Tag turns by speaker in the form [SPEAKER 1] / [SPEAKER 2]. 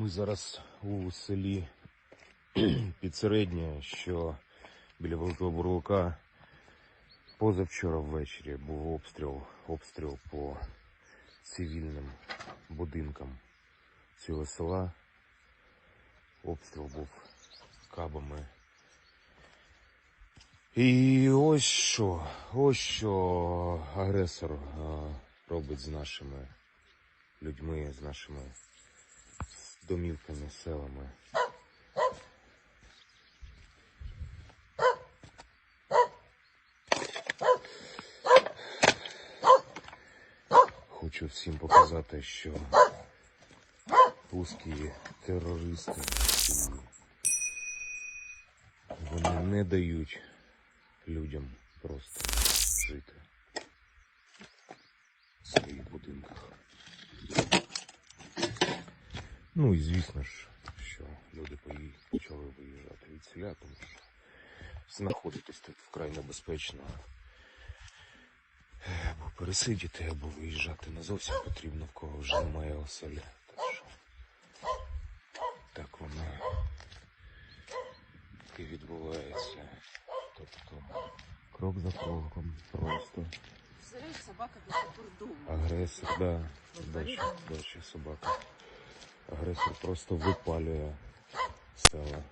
[SPEAKER 1] Ми зараз у селі Підсереднє, що біля Великого Бурлука. Позавчора ввечері був обстріл, обстріл по цивільним будинкам цього села. Обстріл був кабами. І ось що, ось що агресор робить з нашими людьми, з нашими домівками, селами. Хочу всім показати, що русські терористи вони не дають людям просто жити Ну і звісно ж, що люди почали виїжджати від селя, тому що знаходитись тут вкрай небезпечно. Або пересидіти, або виїжджати не зовсім потрібно, в кого вже немає оселі. Так що так воно і відбувається. Тобто крок за кроком просто.
[SPEAKER 2] Собака до.
[SPEAKER 1] Агресор, да, бачу, бачу собака. Агресор просто випалює села.